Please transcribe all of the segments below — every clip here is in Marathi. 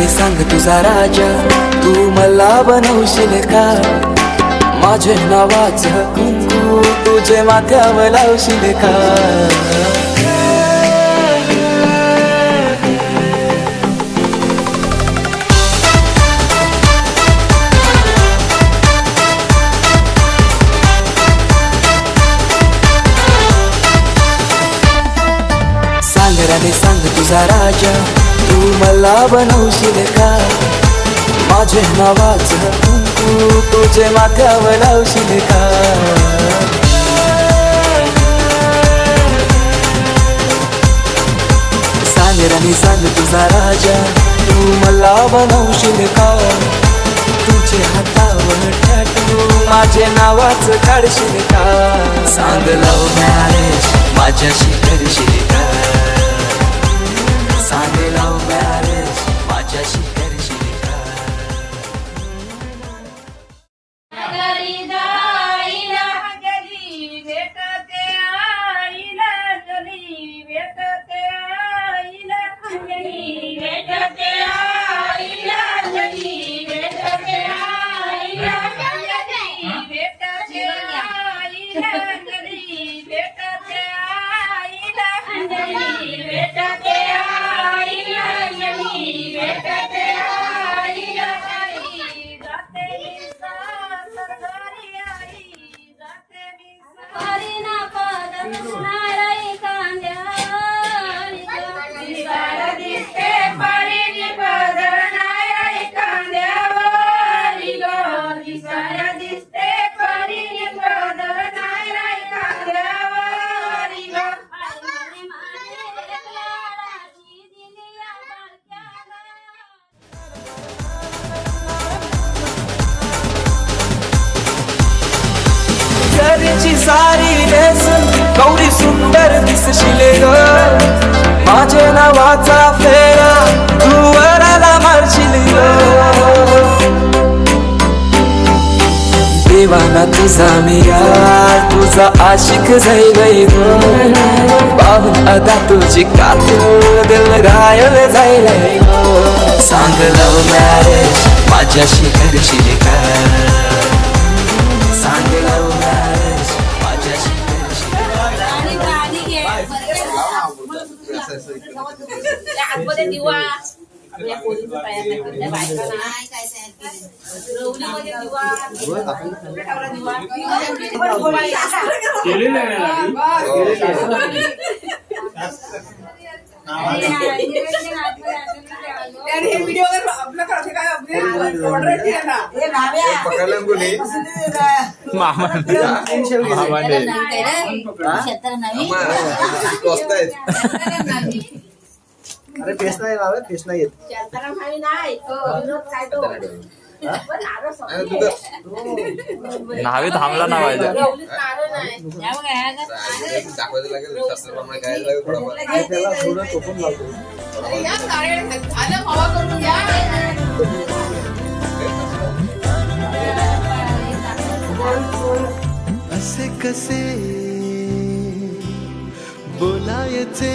सांगराने सांग तुझा राजा? तू मला बनवशील का? माझे नावाच कुंकू तुझे माथ्यावर लावशील का? मला बनवशील का? माझे नावाच कुंकू तुझे माथ्यावर लावशील का? सांगराने सांग तुझा राजा. तू मला बनवशील का? तुझे हातावर टॅटू माझे नावाच काढशील का? सांग लव मॅरेज माझ्याशी करशील का? yeah. सारी नेसून गौरी सुंदर दिसशील ग. माझे नावाचा फेरा तू वराला मारशील ग. देवाना तुझा मी यार तुझा आशिक जाई गई ग. पाहून आता तुझी कातूर दिल घायल जाईल सांग लव मॅरेज माझ्याशी करशील का? आतमध्ये दिवा आपल्या पोलीस तयार नाही आपल्या बायका नाही काय रवणीमध्ये दिवा ठेवला दिवा हे व्हिडिओ आपलं काय आपले ऑर्डर केला ना हे पकडला कोणी मामा मामा शेतकऱ्यांना अरे फेस नाही लावत फेस नाही येत. शांताराम नाही काय तो? नावे थांबला ना आहे त्याला असे कसे बोलायचे?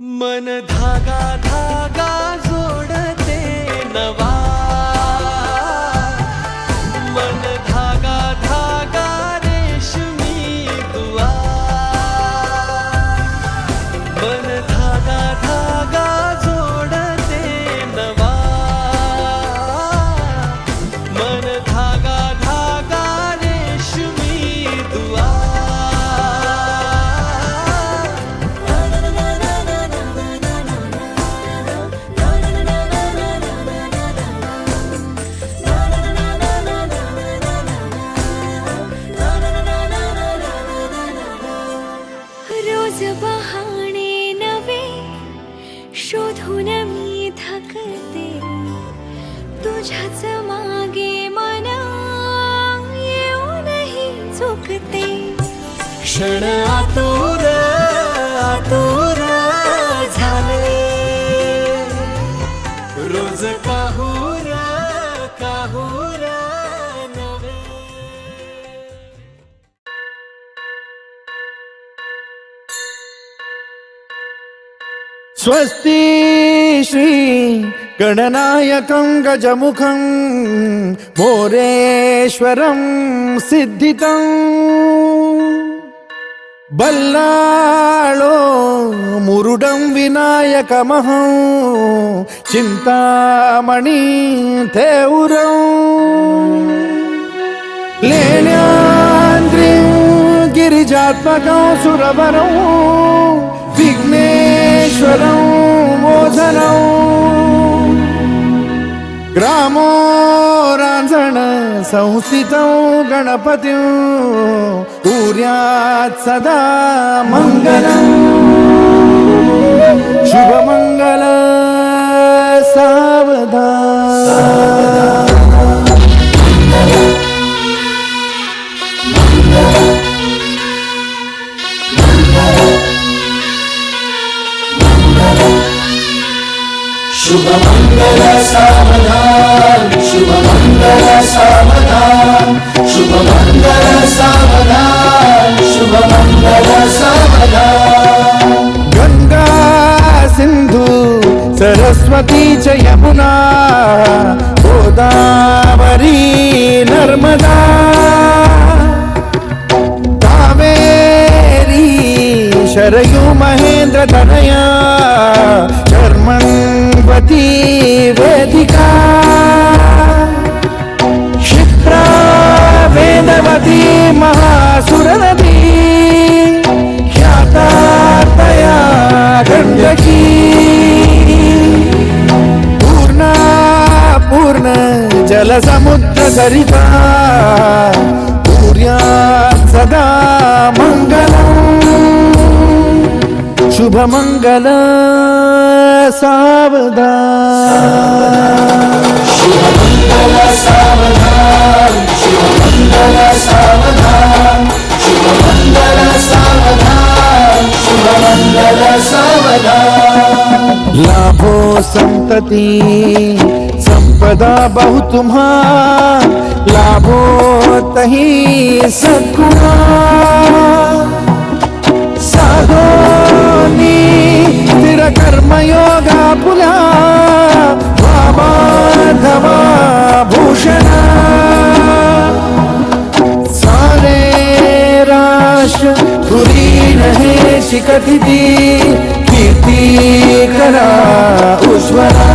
मन धागा धागा क्षण आतुर आतुर झाले. रोज काहूर काहूर नवे स्वस्ति श्री गणनायकं गजमुखं मोरेश्वरं सिद्धितम् బల్లాళో మురుడం వినాయక మహం చింతామణి తేవురం. లేనాంద్రి గిరిజాత్మకం సురవరం విఘ్నేశ్వరం మోధనం గ్రామో रांझण संस्थितं गणपतिं कुर्यात् सदा मङ्गलम्। शुभमङ्गल सावधान शुभमङ्गल सावधान शुभमङ्गल सावधान शुभमङ्गल सावधान गंगा सिंधू सरस्वती च यमुना गोदावरी नर्मदा कावेरी शरयू महेंद्र तनया शर्मन्वती वेदिका। क्षिप्रा वेदवती महासुरनदी। ख्याता तया गण्डकी। पूर्णा पूर्ण जलसमुद्र सरिता सदा शुभमङ्गल सावधान। लाभो संतति संपदा बहु तुम्हा लाभो तही सद्गुणा। कर्मयोगा पुला भूषणा. सारे राष्ट्र तुरीन हे कीर्ती करा उज्ज्वला.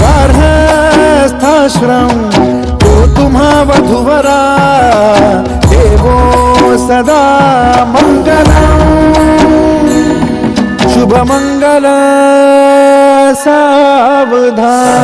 गार्हस्थाश्रम तो तुम्हा वधुवरा देवो सदा मंगल सावधान.